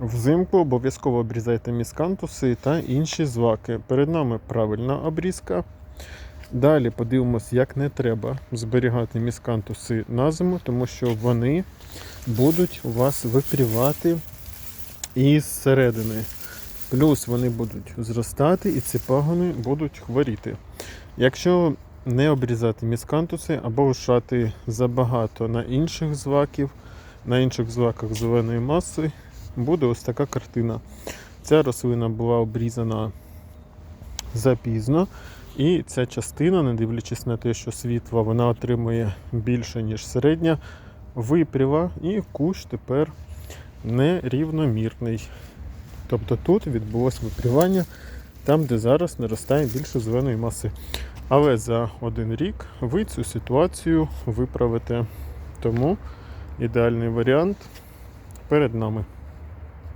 Взимку обов'язково обрізайте міскантуси та інші злаки. Перед нами правильна обрізка. Далі подивимось, як не треба зберігати міскантуси на зиму, тому що вони будуть у вас випрівати із середини. Плюс вони будуть зростати і ці пагони будуть хворіти. Якщо не обрізати міскантуси або лишати забагато на інших злаків, на інших злаках зеленої маси, буде ось така картина. Ця рослина була обрізана запізно, і ця частина, не дивлячись на те, що світла вона отримує більше, ніж середня, випріла, і кущ тепер нерівномірний. Тобто тут відбулося випрівання там, де зараз наростає більше зеленої маси. Але за один рік ви цю ситуацію виправите. Тому ідеальний варіант перед нами.